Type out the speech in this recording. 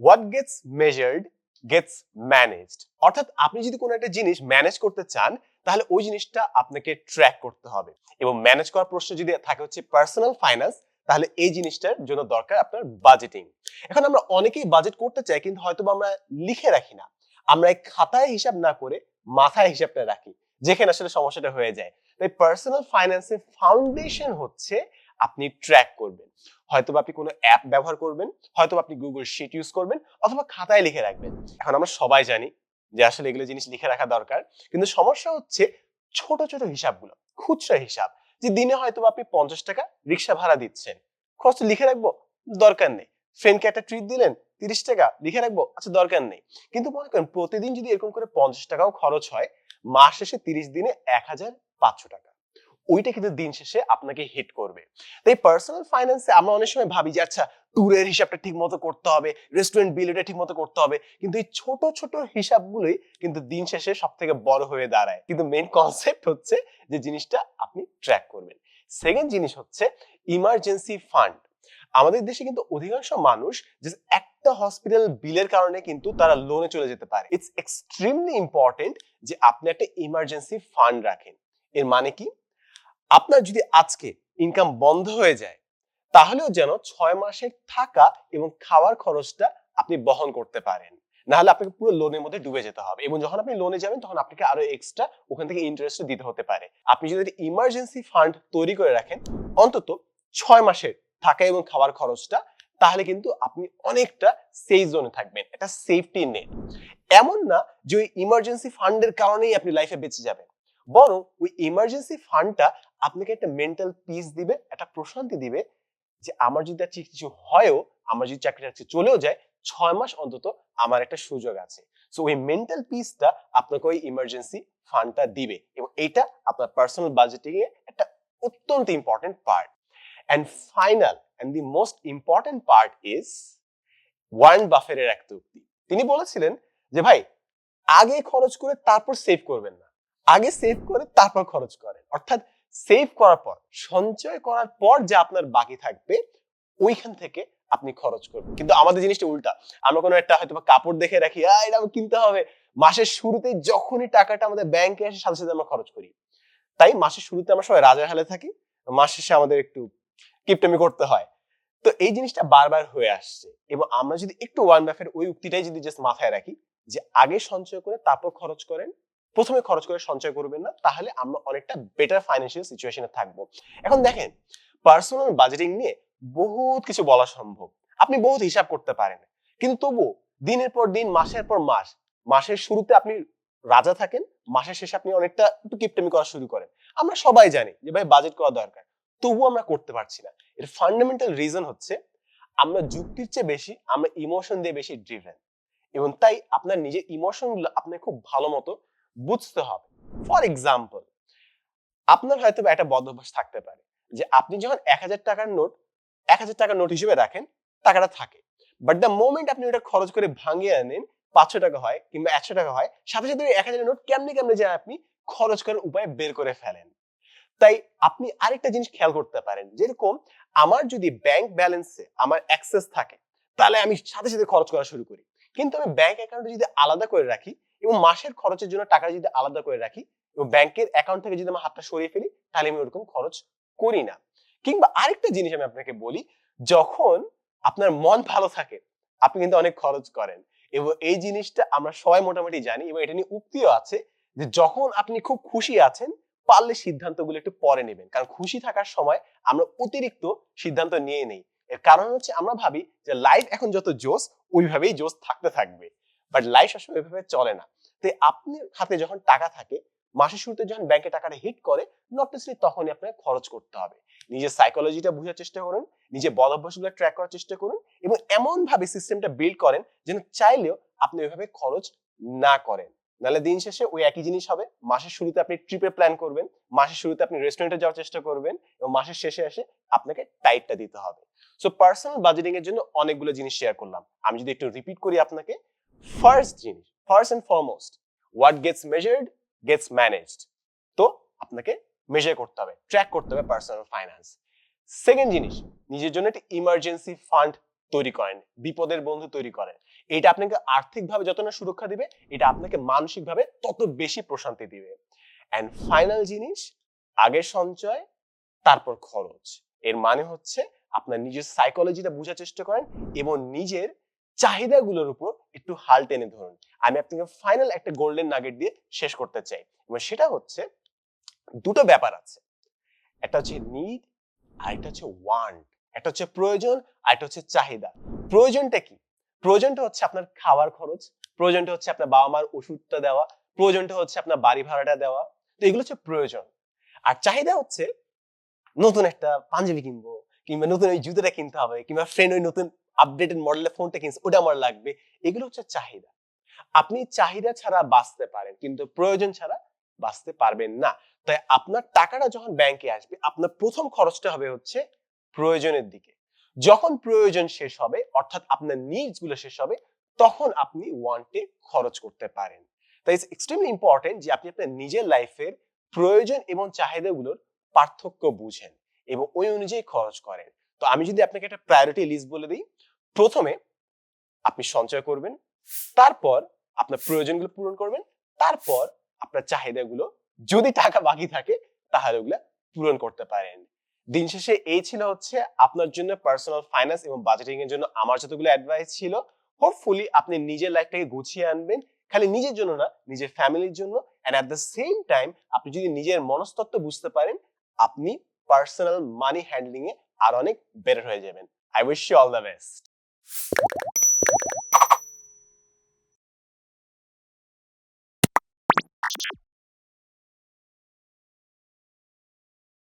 What gets measured gets managed অর্থাৎ আপনি যদি কোনো একটা জিনিস ম্যানেজ করতে চান, তাহলে ওই জিনিসটা আপনাকে ট্র্যাক করতে হবে। এবং ম্যানেজ করার প্রশ্ন যদি থাকে হচ্ছে পার্সোনাল ফাইন্যান্স তাহলে এই জিনিসটার জন্য দরকার আপনার বাজেটিং এখন আমরা অনেকেই বাজেট করতে চাই, কিন্তু হয়তো আমরা লিখে রাখি না। আমরা এই খাতায় হিসাব না করে মাথায় হিসাবটা রাখি, যেখানে আসলে সমস্যাটা হয়ে যায়। তাই পার্সোনাল ফাইন্যান্সের ফাউন্ডেশন হচ্ছে আপনি ট্র্যাক করবেন। হয়তো আপনি কোনো অ্যাপ ব্যবহার করবেন হয়তো আপনি গুগল শিট ইউজ করবেন, অথবা খাতায় লিখে রাখবেন। এখন আমরা সবাই জানি যে আসলে এগুলো জিনিস লিখে রাখা দরকার, কিন্তু সমস্যা হচ্ছে ছোট ছোট হিসাবগুলো, খুচরা হিসাব, যে দিনে হয়তো আপনি পঞ্চাশ টাকা রিক্সা ভাড়া দিচ্ছেন। খরচ লিখে রাখব, দরকার নেই। ফ্রেন্ডকে একটা ট্রিট দিলেন, তিরিশ টাকা, লিখে রাখব আচ্ছা দরকার নেই। কিন্তু মনে করেন প্রতিদিন যদি এরকম করে পঞ্চাশ টাকাও খরচ হয়, মাস শেষে তিরিশ দিনে এক হাজার পাঁচশো টাকা। ওইটা কিন্তু দিন শেষে আপনাকে হিট করবে। তাই পার্সোনাল ফাইন্যান্সে আমরা অনেক সময় ভাবি যে আচ্ছা ট্যুরের হিসাবটা ঠিক মতো করতে হবে রেস্টুরেন্ট বিল এটা ঠিক মতো করতে হবে। কিন্তু এই ছোট ছোট হিসাবগুলোই কিন্তু দিন শেষে সব থেকে বড় হয়ে দাঁড়ায়। কিন্তু মেইন কনসেপ্ট হচ্ছে যে, জিনিসটা আপনি ট্র্যাক করবেন। সেকেন্ড জিনিস হচ্ছে ইমার্জেন্সি ফান্ড আমাদের দেশে কিন্তু অধিকাংশ মানুষ যে একটা হসপিটাল বিলের কারণে কিন্তু তারা লোনে চলে যেতে পারে। ইটস এক্সট্রিমলি ইম্পর্টেন্ট যে, আপনি একটা ইমার্জেন্সি ফান্ড রাখেন। এর মানে কি? আপনার যদি আজকে ইনকাম বন্ধ হয়ে যায়, তাহলেও যেন ছয় মাসের থাকা এবং খাওয়ার খরচটা আপনি বহন করতে পারেন। নাহলে আপনাকে পুরো লোনের মধ্যে ডুবে যেতে হবে। এবং যখন আপনি লোনে যাবেন, তখন আপনাকে আরও এক্সট্রা ওখান থেকে ইন্টারেস্ট দিতে হতে পারে। আপনি যদি ইমার্জেন্সি ফান্ড তৈরি করে রাখেন, অন্তত ছয় মাসের থাকা এবং খাওয়ার খরচটা, তাহলে কিন্তু আপনি অনেকটা সেফ জোনে থাকবেন। একটা সেফটি নেট এমন না যে ওই ইমার্জেন্সি ফান্ডের কারণেই আপনি লাইফে বেঁচে যাবেন। বরং ওই ইমার্জেন্সি ফান্ডটা আপনাকে একটা মেন্টাল পিস দিবে, একটা প্রশান্তি দিবে যে আমার যদি আর কিছু হয়ও, আমার যদি চাকরিটা চলেও যায়, ছয় মাস অন্তত আমার একটা সুযোগ আছে। সো ওই মেন্টাল পিসটা আপনাকে ওই ইমার্জেন্সি ফান্ডটা দিবে এবং এটা আপনার পার্সোনাল বাজেটিং এ একটা অত্যন্ত important part and final and the most important part is Warren বাফের একটা উক্তি তিনি বলেছিলেন যে, ভাই, আগে খরচ করে তারপর সেভ করবেন না। আগে সেভ করে তারপর খরচ করেন। অর্থাৎ সেভ করার পর, সঞ্চয় করার পর যা আপনার বাকি থাকবে, ওইখান থেকে আপনি খরচ করবেন। কিন্তু আমাদের জিনিসটা উল্টা। আমরা কোনো একটা হয়তো কাপড় দেখে রাখি, আহ, এটা আমার কিনতে হবে। মাসের শুরুতে যখনই টাকাটা আমাদের ব্যাংকে আসে, সাথে সাথে আমরা খরচ করি। তাই মাসের শুরুতে আমরা সবাই রাজার হালে থাকি, মাস শেষে আমাদের একটু কিপটামি করতে হয়। তো এই জিনিসটা বারবার হয়ে আসছে এবং আমরা যদি একটু ওয়ান ব্যাফের ওই উক্তিটাই যদি জাস্ট মাথায় রাখি যে, আগে সঞ্চয় করে তারপর খরচ করেন প্রথমে খরচ করে সঞ্চয় করবেন না, তাহলে আমরা অনেকটা বেটার ফাইন্যান্সিয়াল সিচুয়েশনে থাকব। এখন দেখেন পার্সোনাল বাজেটিং নিয়ে বহুত কিছু বলা সম্ভব। আপনি বহুত হিসাব করতে পারেন, কিন্তু তবু দিনের পর দিন, মাসের পর মাস, মাসের শুরুতে আপনি রাজা থাকেন, মাসের শেষে আপনি অনেকটা একটু কিপটামি করা শুরু করেন। আমরা সবাই জানি যে ভাই বাজেট করা দরকার তবু আমরা করতে পারছি না। এর ফান্ডামেন্টাল রিজন হচ্ছে, আমরা যুক্তির চেয়ে বেশি, আমরা ইমোশন দিয়ে বেশি ড্রিভেন এবং তাই আপনার নিজের ইমোশনগুলো আপনার খুব ভালো মতো বুঝতে হবে। ফর এক্সাম্পল আপনার হয়তো একটা বদ থাকতে পারে যে আপনি যখন এক হাজার টাকার নোট, এক হাজার টাকার নোট হিসেবে রাখেন, টাকাটা থাকে। বাট দ্য মোমেন্ট আপনি ওটা খরচ করে ভাঙিয়ে আনেন, পাঁচশো টাকা হয় কিংবা একশো টাকা হয়, সাথে সাথে এক হাজারের নোট কেমনি কেমনি যায় আপনি খরচ করার উপায় বের করে ফেলেন। তাই আপনি আরেকটা জিনিস খেয়াল করতে পারেন, যেরকম আমার যদি ব্যাংক ব্যালেন্সে আমার অ্যাক্সেস থাকে, তাহলে আমি সাথে সাথে খরচ করা শুরু করি। কিন্তু আমি ব্যাংক অ্যাকাউন্টে যদি আলাদা করে রাখি এবং মাসের খরচের জন্য টাকা যদি আলাদা করে রাখি এবং ব্যাংকের অ্যাকাউন্ট থেকে যদি আমার হাতটা সরিয়ে ফেলি, তাহলে আমি ওরকম খরচ করি না। কিংবা আরেকটা জিনিস আমি আপনাকে বলি, যখন আপনার মন ভালো থাকে, আপনি কিন্তু অনেক খরচ করেন এবং এই জিনিসটা আমরা সবাই মোটামুটি জানি এবং এটা নিয়ে উক্তিও আছে যে যখন আপনি খুব খুশি আছেন, পারলে সিদ্ধান্তগুলো একটু পরে নেবেন। কারণ খুশি থাকার সময় আমরা অতিরিক্ত সিদ্ধান্ত নিয়ে নেই। এর কারণ হচ্ছে আমরা ভাবি যে লাইফ এখন যত জোস ওইভাবেই জোস থাকতে থাকবে। বাট লাইফ সবসময় ওইভাবে চলে না। তাই আপনার হাতে যখন টাকা থাকে, মাসের শুরুতে যখন ব্যাংকে টাকাটা হিট করে নটনেসলি তখনই আপনাকে খরচ করতে হবে। নিজের সাইকোলজিটা বোঝার চেষ্টা করুন, নিজের বদ অভ্যাসগুলো ট্র্যাক করার চেষ্টা করুন এবং এমন ভাবে সিস্টেমটা বিল্ড করেন যেন চাইলেও আপনি ওইভাবে খরচ না করেন। নাহলে দিন শেষে ওই একই জিনিস হবে। মাসের শুরুতে আপনি ট্রিপে প্ল্যান করবেন, মাসের শুরুতে আপনি রেস্টুরেন্টে যাওয়ার চেষ্টা করবেন এবং মাসের শেষে এসে আপনাকে টাইটটা দিতে হবে। সো পার্সোনাল বাজেটিং এর জন্য অনেকগুলো জিনিস শেয়ার করলাম। আমি যদি একটু রিপিট করি আপনাকে ফার্স্ট জিনিস first and foremost what gets measured gets managed তো আপনাকে মেজার করতে হবে ট্র্যাক করতে হবে পার্সোনাল ফাইন্যান্স সেকেন্ড জিনিস, নিজের জন্য একটা ইমার্জেন্সি ফান্ড তৈরি করেন, বিপদের বন্ধু তৈরি করেন। এটা আপনাকে আর্থিকভাবে যত না সুরক্ষা দিবে, এটা আপনাকে মানসিকভাবে তত বেশি প্রশান্তি দিবে। অ্যান্ড ফাইনাল জিনিস আগে সঞ্চয়, তারপর খরচ। এর মানে হচ্ছে, আপনার নিজের সাইকোলজিটা বোঝার চেষ্টা করেন এবং নিজের চাহিদাগুলোর উপর একটু হাল টেনে ধরুন। আমি আপনাকে ফাইনাল একটা গোল্ডেন নাগেট দিয়ে শেষ করতে চাই। এবং সেটা হচ্ছে, দুটো ব্যাপার আছে। একটা হচ্ছে নিড আর একটা হচ্ছে ওয়ান্ট একটা হচ্ছে প্রয়োজন আর একটা হচ্ছে চাহিদা। প্রয়োজনটা কি? প্রয়োজনটা হচ্ছে আপনার খাওয়ার খরচ, প্রয়োজনটা হচ্ছে আপনার বাবা মার ওষুধটা দেওয়া, প্রয়োজনটা হচ্ছে আপনার বাড়ি ভাড়াটা দেওয়া। তো এগুলো হচ্ছে প্রয়োজন। আর চাহিদা হচ্ছে নতুন একটা পাঞ্জাবি কিনবো, কিংবা নতুন ওই জুতোটা কিনতে হবে, কিংবা ফ্রেন্ড ওই নতুন আপডেটেড মডেলের ফোনটা কিনছে, ওটা আমার লাগবে। এগুলো হচ্ছে চাহিদা। আপনি চাহিদা ছাড়া বাঁচতে পারেন, কিন্তু প্রয়োজন ছাড়া বাঁচতে পারবেন না। তাই আপনার টাকাটা যখন ব্যাংকে আসবে, আপনার প্রথম খরচটা হবে হচ্ছে প্রয়োজনের দিকে। যখন প্রয়োজন শেষ হবে, অর্থাৎ আপনার নিডসগুলো শেষ হবে, তখন আপনি ওয়ান্টে খরচ করতে পারেন। তাই ইটস এক্সট্রিমলি ইম্পর্টেন্ট যে আপনি আপনার নিজের লাইফের প্রয়োজন এবং চাহিদাগুলোর পার্থক্য বুঝেন এবং ওই অনুযায়ী খরচ করেন। তো আমি যদি আপনাকে একটা প্রায়োরিটি লিস্ট বলে দিই, প্রথমে আপনি সঞ্চয় করবেন, তারপর আপনার প্রয়োজনগুলো পূরণ করবেন, তারপর আপনার চাহিদাগুলো যদি টাকা বাকি থাকে, তাহলে ওগুলা পূরণ করতে পারেন। দিন শেষে এই ছিল হচ্ছে আপনার জন্য পার্সোনাল ফাইন্যান্স এবং বাজেটিং এর জন্য আমার যতগুলো অ্যাডভাইস ছিল হোপফুলি আপনি নিজের লাইফটাকে গুছিয়ে আনবেন, খালি নিজের জন্য না, নিজের ফ্যামিলির জন্য and at the same time আপনি যদি নিজের মনস্তত্ত্ব বুঝতে পারেন, আপনি পার্সোনাল মানি হ্যান্ডলিং এ আর অনেক বেটার হয়ে যাবেন। I wish you all the best you